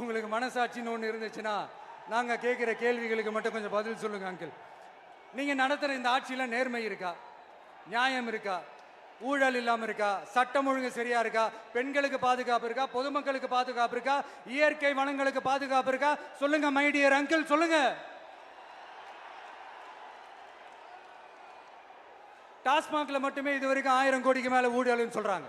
உங்களுக்கு மனசாட்சின்னு ஒன்று இருந்துச்சுன்னா நாங்கள் கேட்குற கேள்விகளுக்கு மட்டும் கொஞ்சம் பதில் சொல்லுங்க அங்கிள் நீங்கள் நடத்துகிற இந்த ஆட்சியில் நேர்மை இருக்கா? நியாயம் இருக்கா? ஊழல் இல்லாமல் இருக்கா? சட்டம் ஒழுங்கு சரியா இருக்கா? பெண்களுக்கு பாதுகாப்பு இருக்கா? பொதுமக்களுக்கு பாதுகாப்பு இருக்கா? இயற்கை வளங்களுக்கு பாதுகாப்பு இருக்கா? சொல்லுங்க மைடியர் அங்கிள் சொல்லுங்க. டாஸ்மாக்ல மட்டுமே இது வரைக்கும் ஆயிரம் கோடிக்கு மேல ஊழல்னு சொல்றாங்க.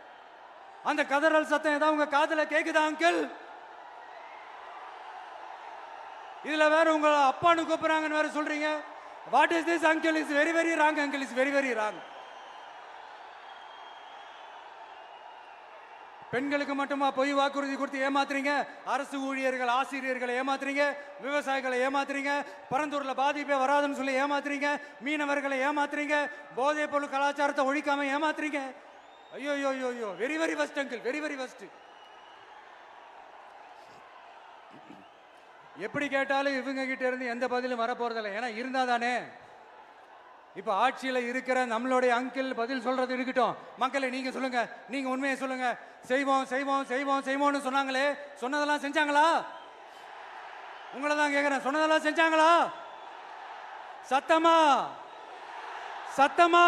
அந்த கதறல் சத்தம் ஏதாவது உங்க காதல கேக்குதா அங்கிள் இதுல வேற உங்க அப்பான்னு கூப்பிடுறாங்கன்னு வேற சொல்றீங்க. What is this uncle is very very wrong uncle is very very wrong பெண்களுக்கு மட்டுமா பொய் வாக்குறுதி கொடுத்து ஏமாத்துறீங்க? அரசு ஊழியர்கள் ஆசிரியர்களை ஏமாத்துறீங்க? விவசாயிகளை ஏமாத்துறீங்க? பரந்தூர்ல பாதிப்பே வராதுன்னு சொல்லி ஏமாத்துறீங்க? மீனவர்களை ஏமாத்துறீங்க? போதைப் பொருள் கலாச்சாரத்தை ஒழிக்காம ஏமாத்துறீங்க? ஐயோ ஐயோ ஐயோ ஐயோ very very fast uncle very very fast எப்படி கேட்டாலும் இவங்க கிட்ட இருந்து எந்த பதிலும் வரப்போறதில்லை. ஏன்னா இருந்தா தானே இப்ப ஆட்சியில இருக்கிற நம்மளுடைய அங்கிள் பதில் சொல்றது இருக்கட்டும். மக்களை நீங்க சொல்லுங்க. நீங்க உண்மையை சொல்லுங்க. செய்வோம் செய்வோம் செய்வோம் செய்வோம்னு சொன்னாங்களே. சொன்னதெல்லாம் செஞ்சாங்களா? உங்களை தான் கேட்குறேன் சொன்னதெல்லாம் செஞ்சாங்களா? சத்தமா? சத்தமா?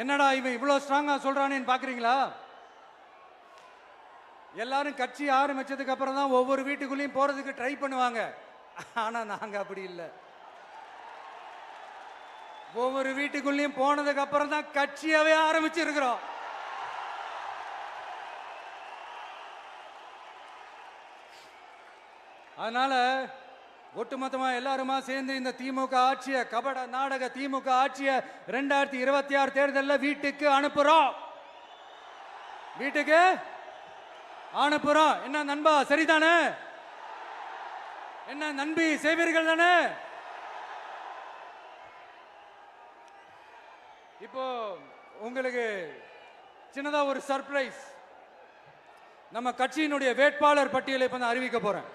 என்னடா இவன் இவ்வளோ ஸ்ட்ராங்காக சொல்கிறானேன்னு பார்க்குறீங்களா எல்லாரும் கட்சி ஆரம்பித்ததுக்கு அப்புறம் தான் ஒவ்வொரு வீட்டுக்குள்ளேயும் போகிறதுக்கு ட்ரை பண்ணுவாங்க. ஆனால் நாங்கள் அப்படி இல்லை. ஒவ்வொரு வீட்டுக்குள்ளேயும் போனதுக்கு அப்புறம் தான் கட்சியாகவே ஆரம்பிச்சிருக்கிறோம். அதனால ஒட்டுமொத்தமா எல்லாருமா சேர்ந்து இந்த திமுக ஆட்சிய கபட நாடக திமுக ஆட்சிய ரெண்டாயிரத்தி இருபத்தி ஆறு தேர்தலில் வீட்டுக்கு அனுப்புறோம். வீட்டுக்கு அனுப்புறோம். என்ன நண்பா சரிதானே? என்ன நண்பி செய்வீர்கள் தானே? இப்போ உங்களுக்கு சின்னதா ஒரு சர்ப்ரைஸ் நம்ம கட்சியினுடைய வேட்பாளர் பட்டியலை இப்போ நான் அறிவிக்க போறேன்.